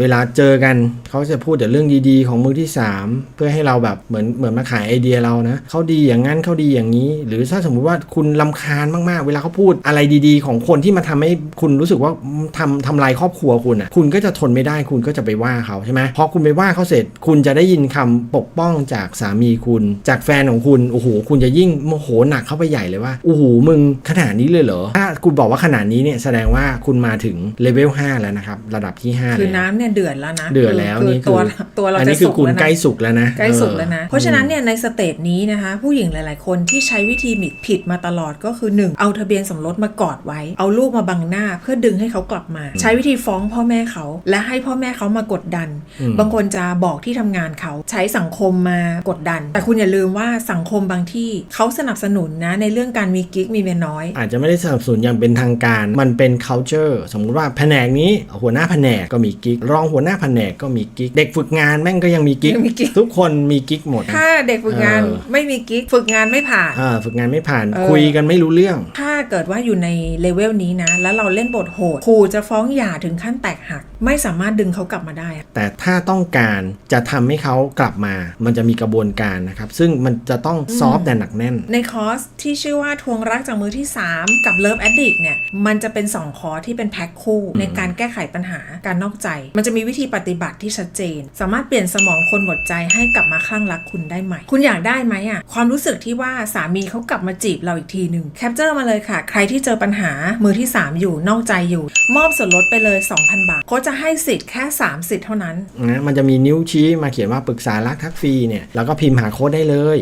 เวลาเจอกันเขาจะพูดแต่เรื่องดีๆ ของมือที่สามเพื่อให้เราแบบเหมือนเหมือนมาขายไอเดียเรานะเขาดีอย่างนั้นเขาดีอย่างนี้ หรือถ้าสมมุติว่าคุณลำคาญมากๆ เวลาเขาพูดอะไรดีๆ ของคนที่มาทำให้คุณรู้สึกว่าทำทำลายครอบครัวคุณอะคุณก็จะทนไม่ได้คุณก็จะไปว่าเขาใช่ไหมพอคุณไปว่าเขาเสร็จคุณจะได้ยินคำปกป้องจากสามีคุณ จากแฟนของคุณโอ้โหคุณจะยิ่งโมโหหนักเข้าไปใหญ่เลยว่าโอ้โหมึงขนาดนี้เลยเหรอถ้า คุณบอกว่าขนาดนี้เนี่ยแสดงว่าคุณมาถึงเลเวล5แล้วนะครับ ระดับที่5คือแล้วน้ำเนี่ยเดือดแล้วนะเดือดแล้วคือนี่คืตัวอตัวเราอันจะนี้คืสุอกคุณแล้วใกล้นะสุกแล้วนะใกล้สุกออแล้วนะ เพราะฉะนั้นเนี่ยในสเตจนี้นะคะ ผู้หญิงหลาย ๆ คนที่ใช้วิธีมิดผิดมาตลอดก็คือ 1 เอาทะเบียนสมรสมากอดไว้ เอาลูกมาบังหน้าเพื่อดึงให้เขากลับมา ใช้วิธีฟ้องพ่อแม่เขา และให้พ่อแม่เขามากดดันอืมบางคนจะบอกที่ทำงานเขาใช้สังคมมากดดัน แต่คุณอย่าลืมว่าสังคมบางที่เขาสนับสนุนนะในเรื่องการมีกิ๊กมีเมียน้อย อาจจะไม่ได้สนับสนุนอย่างเป็นทางการ มันเป็น culture สมมุติว่าแผนกนี้หัวหน้าแผนกก็มีกิ๊กรองหัวหน้าแผนกก็มีกิ๊กเด็กฝึกงานแม่งก็ยังมีกิ๊กยังมีกิ๊กทุกคนมีกิ๊กหมดนะถ้าเด็กฝึกงานเออไม่มีกิ๊กฝึกงานไม่ผ่านอ่าฝึกงานไม่ผ่านเออคุยกันไม่รู้เรื่องถ้า เกิดว่าอยู่ในเลเวลนี้นะ แล้วเราเล่นบทโหดขู่จะฟ้องหย่าถึงขั้นแตกหัก ไม่สามารถดึงเขากลับมาได้อะแต่ถ้าต้องการจะทำให้เขากลับมา มันจะมีกระบวนการนะครับ ซึ่งมันจะต้องซอฟต์แต่หนักแน่น ในคอร์สที่ชื่อว่าทวงรักจากมือที่ 3 กับ Love Addict เนี่ย มันจะเป็น 2 คอร์สที่เป็นแพ็คคู่ ในการแก้ไขปัญหาการนอกใจ มันจะมีวิธีปฏิบัติที่ชัดเจน สามารถเปลี่ยนสมองคนหมดใจให้กลับมาคลั่งรักคุณได้ไหมคุณอยากได้ไหมอะความรู้สึกที่ว่าสามีเขากลับมาจีบเราอีกทีหนึ่งแคปเจอร์มาเลยค่ะ ใครที่เจอปัญหามือที่ 3 อยู่นอกใจอยู่ มอบส่วนลดไปเลย 2,000 บาทเขาจะให้สิทธิ์แค่ 3 สิทธิ์เท่านั้นนะมันจะมีนิ้วชี้มาเขียนว่าปรึกษารักทักฟรีเนี่ยแล้วก็พิมพ์หาโค้ดได้เลย